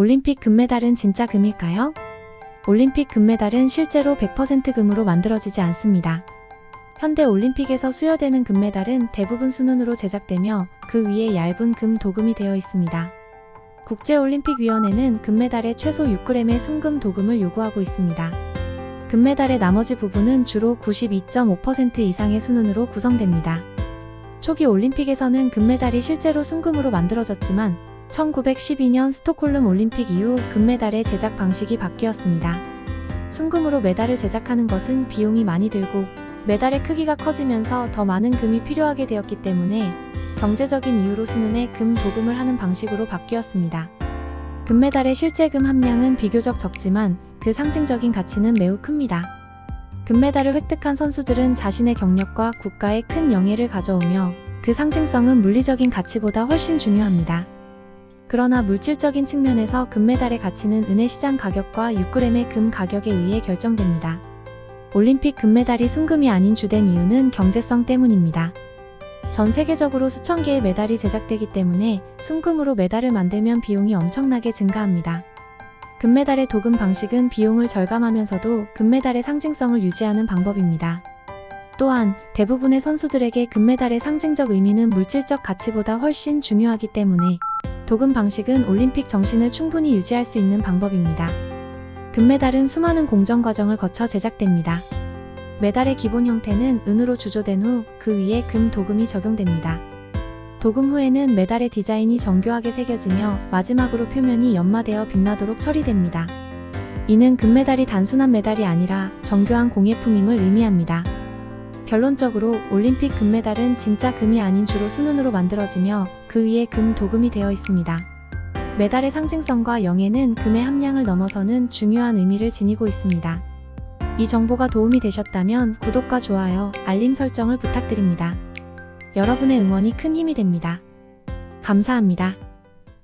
올림픽 금메달은 진짜 금일까요? 올림픽 금메달은 실제로 100% 금으로 만들어지지 않습니다. 현대 올림픽에서 수여되는 금메달은 대부분 순은으로 제작되며 그 위에 얇은 금 도금이 되어 있습니다. 국제올림픽위원회는 금메달에 최소 6g의 순금 도금을 요구하고 있습니다. 금메달의 나머지 부분은 주로 92.5% 이상의 순은으로 구성됩니다. 초기 올림픽에서는 금메달이 실제로 순금으로 만들어졌지만 1912년 스톡홀름 올림픽 이후 금메달의 제작 방식이 바뀌었습니다. 순금으로 메달을 제작하는 것은 비용이 많이 들고 메달의 크기가 커지면서 더 많은 금이 필요하게 되었기 때문에 경제적인 이유로 순은에 금 도금을 하는 방식으로 바뀌었습니다. 금메달의 실제 금 함량은 비교적 적지만 그 상징적인 가치는 매우 큽니다. 금메달을 획득한 선수들은 자신의 경력과 국가에 큰 영예를 가져오며 그 상징성은 물리적인 가치보다 훨씬 중요합니다. 그러나 물질적인 측면에서 금메달의 가치는 은의 시장 가격과 6g의 금 가격에 의해 결정됩니다. 올림픽 금메달이 순금이 아닌 주된 이유는 경제성 때문입니다. 전 세계적으로 수천 개의 메달이 제작되기 때문에 순금으로 메달을 만들면 비용이 엄청나게 증가합니다. 금메달의 도금 방식은 비용을 절감하면서도 금메달의 상징성을 유지하는 방법입니다. 또한 대부분의 선수들에게 금메달의 상징적 의미는 물질적 가치보다 훨씬 중요하기 때문에 도금 방식은 올림픽 정신을 충분히 유지할 수 있는 방법입니다. 금메달은 수많은 공정 과정을 거쳐 제작됩니다. 메달의 기본 형태는 은으로 주조된 후 그 위에 금 도금이 적용됩니다. 도금 후에는 메달의 디자인이 정교하게 새겨지며 마지막으로 표면이 연마되어 빛나도록 처리됩니다. 이는 금메달이 단순한 메달이 아니라 정교한 공예품임을 의미합니다. 결론적으로 올림픽 금메달은 진짜 금이 아닌 주로 순은으로 만들어지며 그 위에 금 도금이 되어 있습니다. 메달의 상징성과 영예는 금의 함량을 넘어서는 중요한 의미를 지니고 있습니다. 이 정보가 도움이 되셨다면 구독과 좋아요, 알림 설정을 부탁드립니다. 여러분의 응원이 큰 힘이 됩니다. 감사합니다.